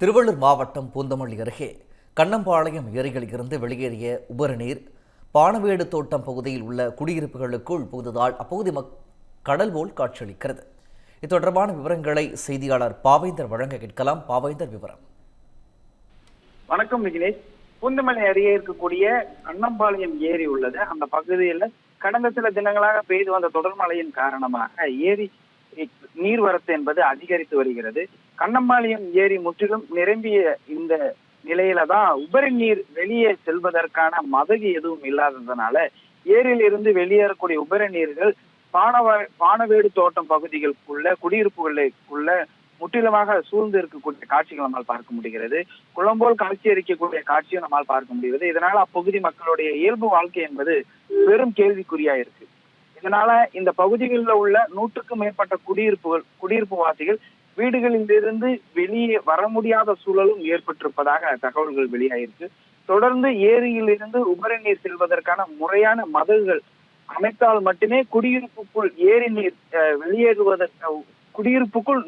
திருவள்ளூர் மாவட்டம் பூந்தமல்லி அருகே கண்ணம்பாளையம் ஏரிகளில் இருந்து வெளியேறிய உபரிநீர் பானவேடு தோட்டம் பகுதியில் உள்ள குடியிருப்புகளுக்குள் புகுந்ததால் அப்பகுதி மக் கடல் போல் காட்சியளிக்கிறது. இது தொடர்பான விவரங்களை செய்தியாளர் பாவேந்தர் வழங்க கேட்கலாம். பாவேந்தர் விவரம். வணக்கம் விக்னேஷ். பூந்தமல்லி அருகே இருக்கக்கூடிய அன்னம்பாளையம் ஏரி உள்ளது. அந்த பகுதியில் கடந்த சில தினங்களாக பெய்து வந்த தொடர் மழையின் காரணமாக ஏரி நீர்வரத்து என்பது அதிகரித்து வருகிறது. கண்ணம்பாளையம் ஏரி முற்றிலும் நிரம்பிய இந்த நிலையில தான் உபரி நீர் வெளியே செல்வதற்கான மதகு எதுவும் இல்லாததுனால ஏரியில் இருந்து வெளியேறக்கூடிய உபரி நீர்கள் பானவ பானவேடு தோட்டம் பகுதிகளுக்குள்ள குடியிருப்புகளுக்குள்ள முற்றிலுமாக சூழ்ந்து இருக்கக்கூடிய காட்சிகள் நம்மால் பார்க்க முடிகிறது. குளம்போல் காட்சி அளிக்கக்கூடிய காட்சியும் நம்மால் பார்க்க முடிகிறது. இதனால் அப்பகுதி மக்களுடைய இயல்பு வாழ்க்கை என்பது பெரும் கேள்விக்குறியா இருக்கு. இதனால இந்த பகுதிகளில் உள்ள நூற்றுக்கும் மேற்பட்ட குடியிருப்புகள் குடியிருப்பு வாசிகள் வீடுகளில் இருந்து வெளியே வர முடியாத சூழலும் ஏற்பட்டிருப்பதாக தகவல்கள் வெளியாயிருக்கு. தொடர்ந்து ஏரியில் இருந்து உபரி நீர் செல்வதற்கான முறையான மதகுகள் அமைத்தால் மட்டுமே குடியிருப்புக்குள் ஏரி நீர் அஹ், வெளியேறுவதற்கு குடியிருப்புக்குள்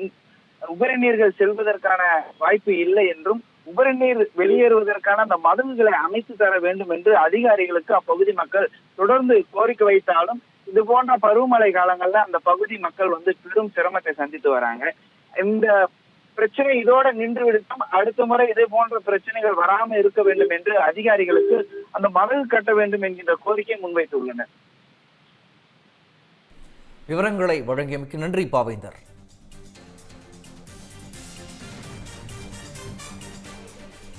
உபரி நீர்கள் செல்வதற்கான வாய்ப்பு இல்லை என்றும் உபரி நீர் வெளியேறுவதற்கான அந்த மதகுகளை அமைத்து தர வேண்டும் என்று அதிகாரிகளுக்கு அப்பகுதி மக்கள் தொடர்ந்து கோரிக்கை வைத்தாலும் இது போன்ற பருவமழை காலங்கள்ல அந்த பகுதி மக்கள் வந்து பெரும் சிரமத்தை சந்தித்து வராங்க. இந்த பிரச்சனை இதோட நின்று விடுத்தும் அடுத்த முறை இதே போன்ற பிரச்சனைகள் வராம இருக்க வேண்டும் என்று அதிகாரிகளுக்கு அந்த மதகு கட்ட வேண்டும் என்கின்ற கோரிக்கை முன்வைத்துள்ளனர். விவரங்களை வழங்கியமைக்கு நன்றி பாவேந்தர்.